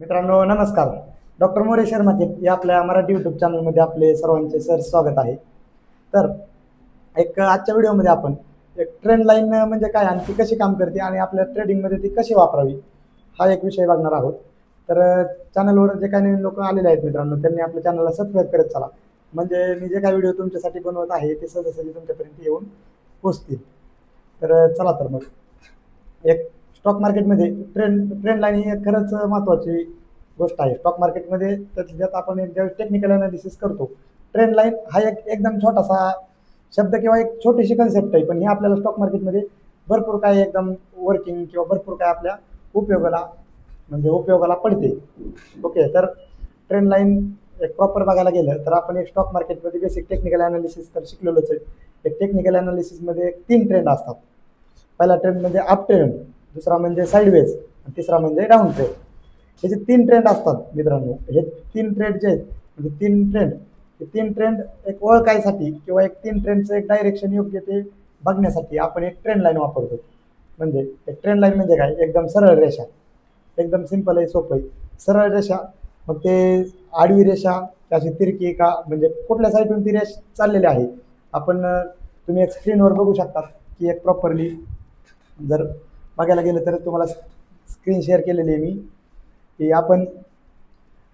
मित्रांनो नमस्कार. डॉक्टर मोरे शर्माकेत या आपल्या मराठी यूट्यूब चॅनलमध्ये आपले सर्वांचे सर स्वागत आहे. तर एक आजच्या व्हिडिओमध्ये आपण एक ट्रेंड लाईन म्हणजे काय आणि ती कशी काम करते आणि आपल्या ट्रेडिंगमध्ये ती कशी वापरावी हा एक विषय बघणार आहोत. तर चॅनलवर जे काही नवीन लोक आलेले आहेत मित्रांनो त्यांनी आपल्या चॅनलला सबस्क्राईब करत चला. म्हणजे मी जे काही व्हिडिओ तुमच्यासाठी बनवत आहे ते सहजासहजी तुमच्यापर्यंत येऊन पोचतील. तर चला तर मग. एक स्टॉक मार्केटमध्ये ट्रेंड ट्रेंड लाईन ही खरंच महत्त्वाची गोष्ट आहे. स्टॉक मार्केटमध्ये त्यात आपण ज्यावेळी ज्यावेळेस टेक्निकल अनालिसिस करतो ट्रेंड लाईन हा एक एकदम छोटासा शब्द किंवा एक छोटीशी कन्सेप्ट आहे पण हे आपल्याला स्टॉक मार्केटमध्ये भरपूर काय एकदम वर्किंग किंवा भरपूर काय आपल्या उपयोगाला म्हणजे उपयोगाला पडते. ओके तर ट्रेंड लाईन एक प्रॉपर बघायला गेलं तर आपण एक स्टॉक मार्केटमध्ये बेसिक टेक्निकल अनालिसिस तर शिकलेलोच आहे. एक टेक्निकल अनालिसिसमध्ये तीन ट्रेंड असतात. पहिला ट्रेंड म्हणजे अप ट्रेंड दुसरा म्हणजे साईडवेज आणि तिसरा म्हणजे डाऊन ट्रेड हे जे तीन ट्रेंड असतात मित्रांनो हे तीन ट्रेंड जे आहेत म्हणजे तीन ट्रेंड हे तीन ट्रेंड एक ओळखायसाठी किंवा एक तीन ट्रेंडचं एक डायरेक्शन योग्य ते बघण्यासाठी आपण एक ट्रेंड लाईन वापरतो. म्हणजे एक ट्रेंड लाईन म्हणजे काय? एकदम सरळ रेषा. एकदम सिंपल आहे सोपं आहे. सरळ रेषा मग ते आडवी रेषा की अशी तिरकी का? म्हणजे कुठल्या साईडून ती रेष चाललेली आहे? आपण तुम्ही एक स्क्रीनवर बघू शकता की एक प्रॉपरली जर बघायला गेलं तर तुम्हाला स्क्रीन शेअर केलेली आहे मी. की आपण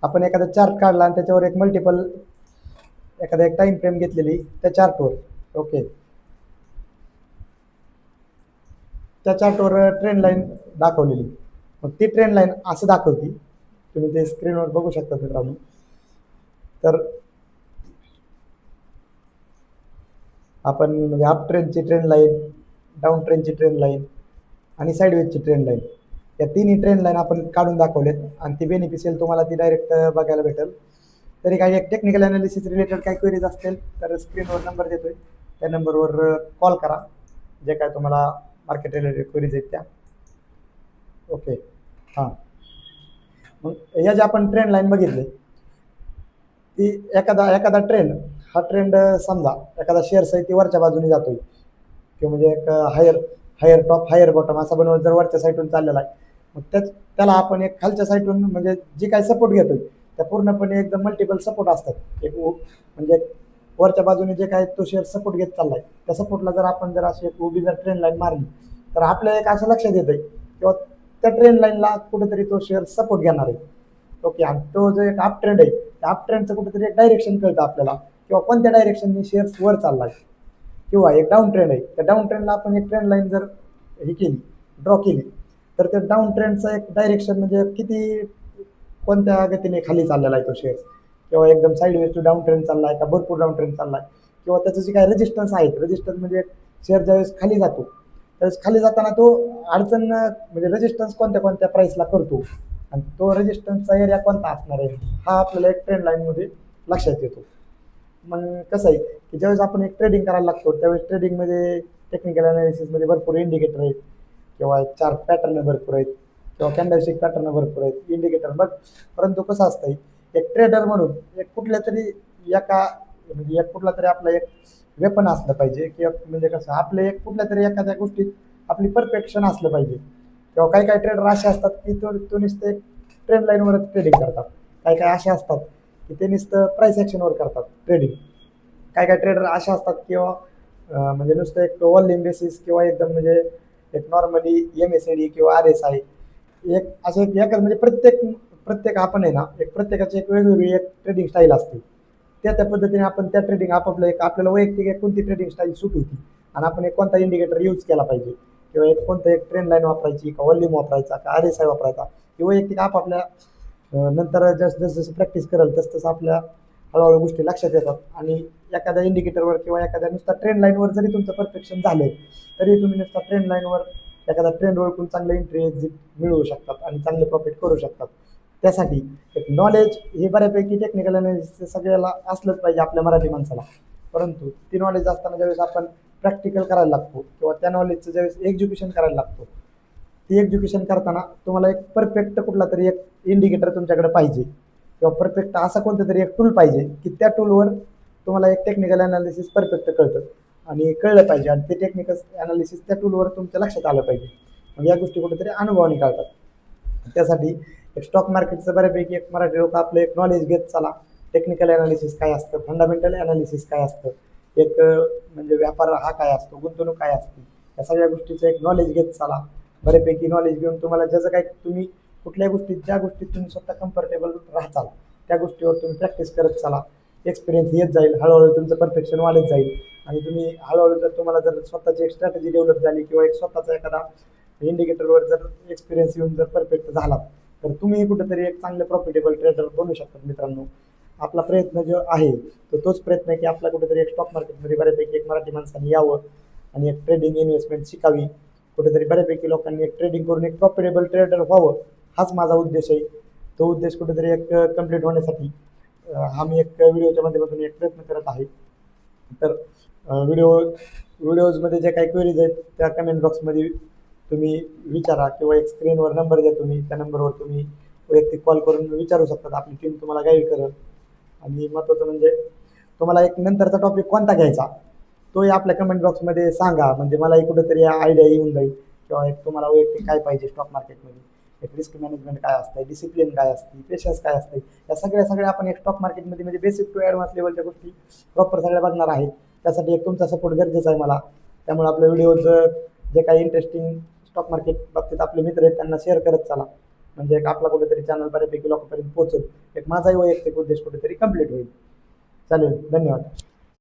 आपण एखादा चार्ट काढला आणि त्याच्यावर एक मल्टिपल एखादा एक टाईम फ्रेम घेतलेली त्या चार्टवर ओके त्या चार्टवर ट्रेंड लाईन दाखवलेली. मग ती ट्रेंड लाईन असं दाखवती. तुम्ही ते स्क्रीनवर बघू शकता मित्रांनो. तर आपण म्हणजे अप ट्रेनची ट्रेंड लाईन डाऊन ट्रेनची ट्रेंड लाईन आणि साईडवेजची ट्रेन लाईन या तिन्ही ट्रेन लाईन आपण काढून दाखवलेत. आणि ती बेनिफिशियल तुम्हाला ती डायरेक्ट बघायला भेटेल. तरी काही एक टेक्निकल अनालिसिस रिलेटेड काही क्वेरीज असतील तर स्क्रीनवर नंबर देतोय. त्या नंबरवर कॉल करा. जे काय तुम्हाला मार्केट रिलेटेड क्वेरीज आहेत त्या. ओके हां. मग या ज्या आपण ट्रेंड लाईन बघितली ती एखादा एखादा ट्रेंड हा ट्रेंड समजा एखादा शेअर्स आहे ती वरच्या बाजूने जातोय. किंवा म्हणजे एक higher higher top higher bottom असा बनवत जर वरच्या साईडून चाललेला आहे. मग त्याच त्याला आपण एक खालच्या साईडून म्हणजे जी काही सपोर्ट घेतोय त्या पूर्णपणे एकदम मल्टिपल सपोर्ट असतात. एक म्हणजे वरच्या बाजूने जे काय तो शेअर सपोर्ट घेत चाललाय त्या सपोर्टला जर आपण जर अशी एक उभी जर ट्रेन लाईन मारली तर आपल्याला एक असं लक्षात येतंय किंवा त्या ट्रेन लाईनला कुठेतरी तो शेअर सपोर्ट घेणार आहे. ओके आणि तो जो एक अप ट्रेंड आहे त्या अप ट्रेंडचं कुठेतरी एक डायरेक्शन कळतं आपल्याला किंवा कोणत्या डायरेक्शनने शेअर्स वर चाललाय. किंवा एक डाऊन ट्रेंड आहे. त्या डाऊन ट्रेंडला आपण एक ट्रेंड लाईन जर हे केली ड्रॉ केली तर त्या डाऊन ट्रेंडचं एक डायरेक्शन म्हणजे किती कोणत्या गतीने खाली चाललेला आहे तो शेअर किंवा एकदम साईडवेज टू डाऊन ट्रेंड चालला आहे का भरपूर डाऊन ट्रेंड चालला आहे किंवा त्याचं जे काही रेजिस्टन्स आहेत रेजिस्टन्स म्हणजे शेअर ज्यावेळेस खाली जातो त्यावेळेस खाली जाताना तो अडचण म्हणजे रेजिस्टन्स कोणत्या कोणत्या प्राईसला करतो? आणि तो रेजिस्टन्सचा एरिया कोणता असणार आहे? हा आपल्याला एक ट्रेंड लाईनमध्ये लक्षात येतो. मग कसं आहे की ज्यावेळेस आपण एक ट्रेडिंग करायला लागतो त्यावेळेस ट्रेडिंगमध्ये टेक्निकल अनालिसिसमध्ये भरपूर इंडिकेटर आहेत. किंवा चार पॅटर्न भरपूर आहेत किंवा कॅन्डलशिक पॅटर्न भरपूर आहेत इंडिकेटर बघ परंतु कसं असतं एक ट्रेडर म्हणून एक कुठल्या तरी एका म्हणजे एक कुठला तरी आपलं एक वेपन असलं पाहिजे किंवा म्हणजे कसं आपलं एक कुठल्या तरी एखाद्या गोष्टीत आपली परफेक्शन असलं पाहिजे. किंवा काही काही ट्रेडर असे असतात की तो तो नुसतं ट्रेंड लाईनवरच ट्रेडिंग करतात. काही काही असे असतात की ते नुसतं प्राईस ॲक्शनवर करतात ट्रेडिंग काही काही ट्रेडर असे असतात किंवा म्हणजे नुसतं एक वॉल्युम बेसिस किंवा एकदम म्हणजे एक नॉर्मली एम एस डी किंवा आर एस आय एक असं एक एकच म्हणजे प्रत्येक प्रत्येक आपण आहे ना एक प्रत्येकाची एक वेगवेगळी एक ट्रेडिंग स्टाईल असते. त्या त्या पद्धतीने आपण त्या ट्रेडिंग आपापलं एक आपल्याला वैयक्तिक एक कोणती ट्रेडिंग स्टाईल सूट होती. आणि आपण एक कोणता इंडिकेटर यूज केला पाहिजे. किंवा एक कोणतं एक ट्रेंड लाईन वापरायची का वॉल्यूम वापरायचा का आर एस आय वापरायचा. किंवा वैयक्तिक आपापल्या नंतर जसं जसं जसं प्रॅक्टिस कराल तसं तसं आपल्या हळूहळू गोष्टी लक्षात येतात. आणि एखाद्या इंडिकेटरवर किंवा एखाद्या नुसता ट्रेंड लाईनवर जरी तुमचं परफेक्शन झालं तरी तुम्ही नुसता ट्रेंड लाईनवर एखादा ट्रेंड ओळखून चांगलं एंट्री एक्झिट मिळवू शकतात आणि चांगले प्रॉफिट करू शकतात. त्यासाठी एक नॉलेज हे बऱ्यापैकी टेक्निकल अनालिसिस सगळ्याला असलंच पाहिजे आपल्या मराठी माणसाला. परंतु ती नॉलेज असताना ज्यावेळेस आपण प्रॅक्टिकल करायला लागतो किंवा त्या नॉलेजचं ज्यावेळेस एक्झिक्युशन करायला लागतो ती एक्झिक्युशन करताना तुम्हाला एक परफेक्ट कुठला तरी एक इंडिकेटर तुमच्याकडे पाहिजे. किंवा परफेक्ट असा कोणतं तरी एक टूल पाहिजे की त्या टूलवर तुम्हाला एक टेक्निकल अनालिसिस परफेक्ट कळतं. आणि कळलं पाहिजे आणि ते टेक्निकल अनालिसिस त्या टूलवर तुमच्या लक्षात आलं पाहिजे. मग या गोष्टी कुठेतरी अनुभवाने कळतात. त्यासाठी एक स्टॉक मार्केटचं बऱ्यापैकी एक मराठी लोक आपलं एक नॉलेज घेत चला. टेक्निकल ॲनालिसिस काय असतं? फंडामेंटल ॲनालिसिस काय असतं? एक म्हणजे व्यापार हा काय असतो? गुंतवणूक काय असते? या सगळ्या गोष्टीचं एक नॉलेज घेत चला. बऱ्यापैकी नॉलेज घेऊन तुम्हाला ज्याचं काय तुम्ही कुठल्या गोष्टीत ज्या गोष्टीत तुम्ही स्वतः कम्फर्टेबल राहताल त्या गोष्टीवर तुम्ही प्रॅक्टिस करत चला. एक्सपिरियन्स येत जाईल हळूहळू तुमचं परफेक्शन वाढत जाईल. आणि तुम्ही हळूहळू जर तुम्हाला जर स्वतःची एक स्ट्रॅटेजी डेव्हलप झाली किंवा एक स्वतःचा एखादा इंडिकेटरवर जर एक्सपिरियन्स येऊन जर परफेक्ट झाला तर तुम्ही कुठेतरी एक चांगले प्रॉफिटेबल ट्रेडर बनू शकतात मित्रांनो. आपला प्रयत्न जो आहे तो तोच प्रयत्न आहे की आपला कुठेतरी एक स्टॉक मार्केटमध्ये बऱ्यापैकी एक मराठी माणसाने यावं आणि एक ट्रेडिंग इन्व्हेस्टमेंट शिकावी. कुठेतरी बऱ्यापैकी लोकांनी एक ट्रेडिंग करून एक प्रॉफिटेबल ट्रेडर व्हावं हाच माझा उद्देश आहे. तो उद्देश कुठेतरी एक कंप्लीट होण्यासाठी हा मी एक व्हिडिओच्या माध्यमातून एक प्रयत्न करत आहे. तर व्हिडिओ व्हिडिओजमध्ये जे काही क्वेरीज आहेत त्या कमेंट बॉक्समध्ये तुम्ही विचारा किंवा एक स्क्रीनवर नंबर द्या तुम्ही. त्या नंबरवर तुम्ही वैयक्तिक कॉल करून विचारू शकतात आपली टीम तुम्हाला गाईड करेल. आणि महत्त्वाचं म्हणजे तुम्हाला एक नंतरचा टॉपिक कोणता घ्यायचा? तोही आपल्या कमेंट बॉक्समध्ये सांगा. म्हणजे मलाही कुठेतरी आयडिया येऊन जाईल. किंवा एक तुम्हाला वैयक्तिक काय पाहिजे स्टॉक मार्केटमध्ये एक रिस्क मॅनेजमेंट काय असतं डिसिप्लिन काय असते? पेशन्स काय असते? या सगळ्या सगळ्या आपण एक स्टॉक मार्केटमध्ये म्हणजे बेसिक टू ॲडव्हान्स लेवलच्या गोष्टी प्रॉपर सगळ्या बघणार आहेत. त्यासाठी एक तुमचा सपोर्ट गरजेचा आहे मला. त्यामुळे आपल्या व्हिडिओचं जे काही इंटरेस्टिंग स्टॉक मार्केट बाबतीत आपले मित्र आहेत त्यांना शेअर करत चला. म्हणजे एक आपला कुठेतरी चॅनल बऱ्यापैकी लोकांपर्यंत पोहोचेल. एक माझाही वैयक्तिक उद्देश कुठेतरी कंप्लीट होईल. चालेल. धन्यवाद.